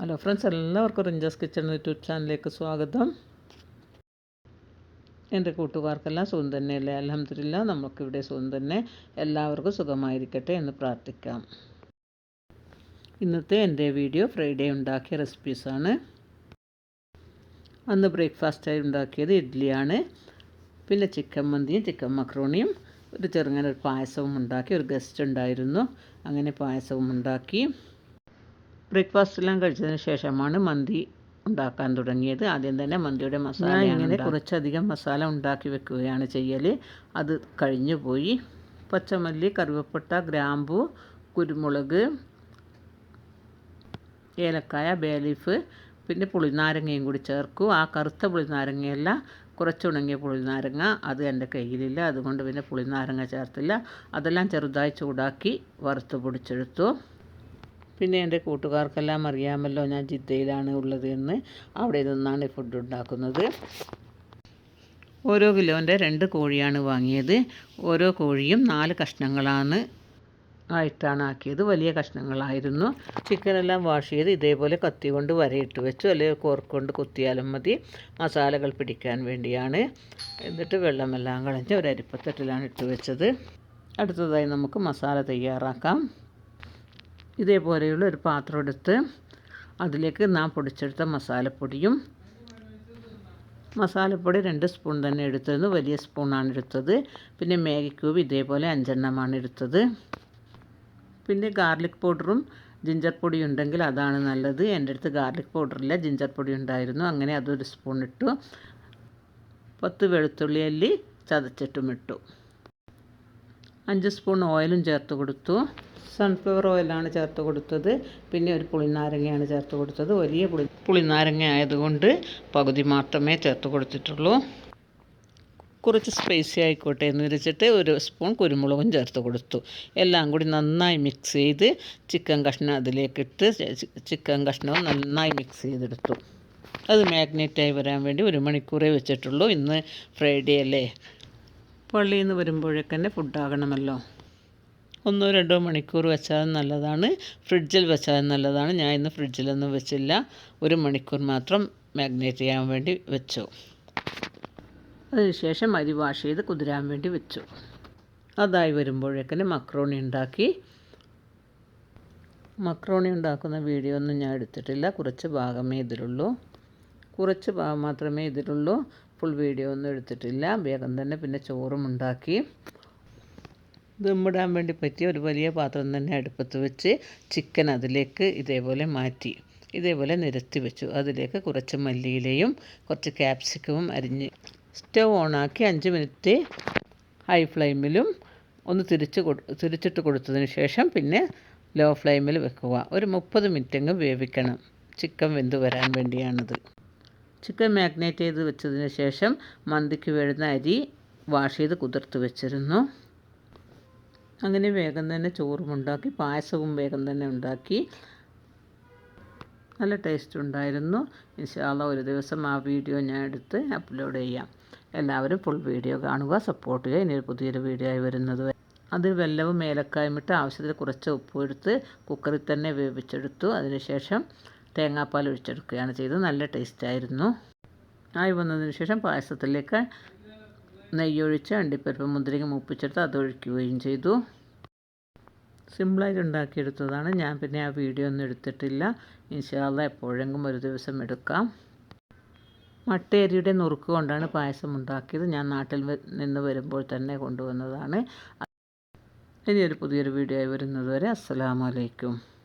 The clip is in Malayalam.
ഹലോ ഫ്രണ്ട്സ് എല്ലാവർക്കും റിഞ്ചസ് കിച്ചൺ യൂട്യൂബ് ചാനലിലേക്ക് സ്വാഗതം. എന്റെ കൂട്ടുകാർക്കെല്ലാം സുഖം തന്നെയല്ലേ? അലഹമില്ല നമുക്കിവിടെ സുഖം തന്നെ. എല്ലാവർക്കും സുഖമായിരിക്കട്ടെ എന്ന് പ്രാർത്ഥിക്കാം. ഇന്നത്തെ എന്റെ വീഡിയോ ഫ്രൈഡേ ഉണ്ടാക്കിയ റെസിപ്പീസാണ് അന്ന് ബ്രേക്ക്ഫാസ്റ്റായി ഉണ്ടാക്കിയത് ഇഡ്ഡലിയാണ് പിന്നെ ചിക്കൻ മന്തിയും ചിക്കൻ മക്രോണിയും ഒരു ചെറുങ്ങനെ ഒരു പായസവും ഉണ്ടാക്കി ഒരു ഗസ്റ്റ് ഉണ്ടായിരുന്നു. അങ്ങനെ പായസവും ഉണ്ടാക്കി. ബ്രേക്ക്ഫാസ്റ്റ് എല്ലാം കഴിച്ചതിന് ശേഷമാണ് മന്തി ഉണ്ടാക്കാൻ തുടങ്ങിയത്. ആദ്യം തന്നെ മന്തിയുടെ മസാല ഇങ്ങനെ കുറച്ചധികം മസാല ഉണ്ടാക്കി വെക്കുകയാണ് ചെയ്യൽ അത് കഴിഞ്ഞു പോയി. പച്ചമല്ലി കറുവപ്പട്ട ഗ്രാമ്പു കുരുമുളക് ഏലക്കായ ബേലീഫ് പിന്നെ പുളിനാരങ്ങയും കൂടി ചേർക്കും. ആ കറുത്ത പുളിനാരങ്ങയല്ല കുറച്ചുണങ്ങിയ പുളിനാരങ്ങ അത് എന്റെ കയ്യിലില്ല. അതുകൊണ്ട് പിന്നെ പുളിനാരങ്ങ ചേർത്തില്ല. അതെല്ലാം ചെറുതായി ചൂടാക്കി വറുത്ത് പൊടിച്ചെടുത്തു. പിന്നെ എന്റെ കൂട്ടുകാർക്കെല്ലാം അറിയാമല്ലോ ഞാൻ ജിദ്ദയിലാണ് ഉള്ളത് എന്ന്. അവിടെ നിന്നാണ് ഫുഡ് ഉണ്ടാക്കുന്നത്. ഓരോ കിലോന്റെ രണ്ട് കോഴിയാണ് വാങ്ങിയത്. ഓരോ കോഴിയും നാല് കഷ്ണങ്ങളാണ് ആയിട്ടാണ് ആക്കിയത്. വലിയ കഷ്ണങ്ങളായിരുന്നു. ചിക്കനെല്ലാം വാഷ് ചെയ്ത് ഇതേപോലെ കത്തി കൊണ്ട് വരയിട്ട് വെച്ചു. അല്ലെങ്കിൽ കോർക്കൊണ്ട് കുത്തിയാലും മതി. മസാലകൾ പിടിക്കാൻ വേണ്ടിയാണ്. എന്നിട്ട് വെള്ളമെല്ലാം കളഞ്ഞ് ഒരു ഇട്ട് വെച്ചത്. അടുത്തതായി നമുക്ക് മസാല തയ്യാറാക്കാം. ഇതേപോലെയുള്ള ഒരു പാത്രം എടുത്ത് അതിലേക്ക് നാം പൊടിച്ചെടുത്ത മസാലപ്പൊടിയും മസാലപ്പൊടി രണ്ട് സ്പൂൺ തന്നെ എടുത്തിരുന്നു വലിയ സ്പൂണാണ് എടുത്തത്. പിന്നെ മാഗി ക്യൂബ് ഇതേപോലെ അഞ്ചെണ്ണമാണ് എടുത്തത്. പിന്നെ ഗാർലിക് പൗഡറും ജിഞ്ചർ പൊടി ഉണ്ടെങ്കിൽ അതാണ് നല്ലത്. എന്റെ അടുത്ത് ഗാർലിക് പൗഡറില്ല ജിഞ്ചർ പൊടി ഉണ്ടായിരുന്നു. അങ്ങനെ അതൊരു സ്പൂൺ ഇട്ടു. പത്ത് വെളുത്തുള്ളി അല്ലി ചതച്ചിട്ടും ഇട്ടു. അഞ്ച് സ്പൂൺ ഓയിലും ചേർത്ത് കൊടുത്തു. സൺഫ്ലവർ ഓയിലാണ് ചേർത്ത് കൊടുത്തത്. പിന്നെ ഒരു പുളിനാരങ്ങയാണ് ചേർത്ത് കൊടുത്തത്. വലിയ പുളി പുളിനാരങ്ങ ആയതുകൊണ്ട് പകുതി മാത്രമേ ചേർത്ത് കൊടുത്തിട്ടുള്ളൂ. കുറച്ച് സ്പൈസി ആയിക്കോട്ടെ എന്ന് വിരിച്ചിട്ട് ഒരു സ്പൂൺ കുരുമുളകും ചേർത്ത് കൊടുത്തു. എല്ലാം കൂടി നന്നായി മിക്സ് ചെയ്ത് ചിക്കൻ കഷ്ണം അതിലേക്കിട്ട് ചിക്കൻ കഷ്ണവും നന്നായി മിക്സ് ചെയ്തെടുത്തു. അത് മാഗ്നേറ്റായി വരാൻ വേണ്ടി ഒരു മണിക്കൂറേ വെച്ചിട്ടുള്ളൂ. ഇന്ന് ഫ്രൈഡേ അല്ലേ? പള്ളിയിൽ നിന്ന് വരുമ്പോഴേക്കന്നെ ഫുഡാകണമല്ലോ ഒന്നോ രണ്ടോ മണിക്കൂർ വെച്ചാൽ നല്ലതാണ്. ഫ്രിഡ്ജിൽ വെച്ചാൽ നല്ലതാണ്. ഞാൻ ഇന്ന് ഫ്രിഡ്ജിലൊന്നും വെച്ചില്ല. ഒരു മണിക്കൂർ മാത്രം മാഗ്നേറ്റ് ചെയ്യാൻ വേണ്ടി വെച്ചു. അതിനുശേഷം അരി വാഷ് ചെയ്ത് കുതിരാൻ വേണ്ടി വെച്ചു. അതായി വരുമ്പോഴേക്കിന് മക്രോണി ഉണ്ടാക്കി. മക്രോണി ഉണ്ടാക്കുന്ന വീഡിയോ ഒന്നും ഞാൻ എടുത്തിട്ടില്ല. കുറച്ച് ഭാഗമേ ഇതിലുള്ളൂ. കുറച്ച് ഭാഗം മാത്രമേ ഇതിലുള്ളൂ. ഫുൾ വീഡിയോ ഒന്നും എടുത്തിട്ടില്ല. വേഗം തന്നെ പിന്നെ ചോറും ഉണ്ടാക്കി. ദമ്മിടാൻ വേണ്ടി പറ്റിയ ഒരു വലിയ പാത്രം തന്നെ അടുപ്പത്ത് വെച്ച് ചിക്കൻ അതിലേക്ക് ഇതേപോലെ മാറ്റി. ഇതേപോലെ നിരത്തി വെച്ചു. അതിലേക്ക് കുറച്ച് മല്ലിയിലയും കുറച്ച് ക്യാപ്സിക്കവും അരിഞ്ഞ് സ്റ്റവ് ഓണാക്കി അഞ്ച് മിനിറ്റ് ഹൈ ഫ്ലെയിമിലും ഒന്ന് തിരിച്ച് തിരിച്ചിട്ട് കൊടുത്തതിന് ശേഷം പിന്നെ ലോ ഫ്ലെയിമിൽ വെക്കുക. ഒരു മുപ്പത് മിനിറ്റെങ്കിലും വേവിക്കണം. ചിക്കൻ വെന്ത് വരാൻ വേണ്ടിയാണിത്. ചിക്കൻ മാഗ്നേറ്റ് ചെയ്ത് വെച്ചതിന് ശേഷം മന്തിക്ക് വേണ്ടുന്ന അരി വാഷ് ചെയ്ത് കുതിർത്ത് വെച്ചിരുന്നു. അങ്ങനെ വേഗം തന്നെ ചോറും ഉണ്ടാക്കി പായസവും വേഗം തന്നെ ഉണ്ടാക്കി. നല്ല ടേസ്റ്റ് ഉണ്ടായിരുന്നു. ഇൻഷാല്ല ഒരു ദിവസം ആ വീഡിയോ ഞാൻ എടുത്ത് അപ്ലോഡ് ചെയ്യാം. എല്ലാവരും ഫുൾ വീഡിയോ കാണുക സപ്പോർട്ട് ചെയ്യുക. ഇനി പുതിയൊരു വീഡിയോ ആയി വരുന്നത് അതിൽ വെല്ലവും ഏലക്കായും ഇട്ട് ആവശ്യത്തിന് കുറച്ച് ഉപ്പ് എടുത്ത് കുക്കറിൽ തന്നെ വേവിച്ചെടുത്തു. അതിനുശേഷം തേങ്ങാപ്പാൽ ഒഴിച്ചെടുക്കുകയാണ് ചെയ്തത്. നല്ല ടേസ്റ്റായിരുന്നു ആയി വന്നതിന് ശേഷം പായസത്തിലേക്ക് നെയ്യൊഴിച്ച് അണ്ടിപ്പരിപ്പ് മുന്തിരിങ്ങ മൂപ്പിച്ചെടുത്ത് അതൊഴിക്കുകയും ചെയ്തു. സിമ്പിളായിട്ട് ഉണ്ടാക്കിയെടുത്തതാണ്. ഞാൻ പിന്നെ ആ വീഡിയോ ഒന്നും എടുത്തിട്ടില്ല. ഇൻഷാല്ല എപ്പോഴെങ്കിലും ഒരു ദിവസം എടുക്കാം. മട്ടയരിയുടെ നുറുക്ക് കൊണ്ടാണ് പായസം ഉണ്ടാക്കിയത്. ഞാൻ നാട്ടിൽ നിന്ന് വരുമ്പോൾ തന്നെ കൊണ്ടുവന്നതാണ്. ഇനിയൊരു പുതിയൊരു വീഡിയോ ആയി വരുന്നതുവരെ അസ്സലാമലൈക്കും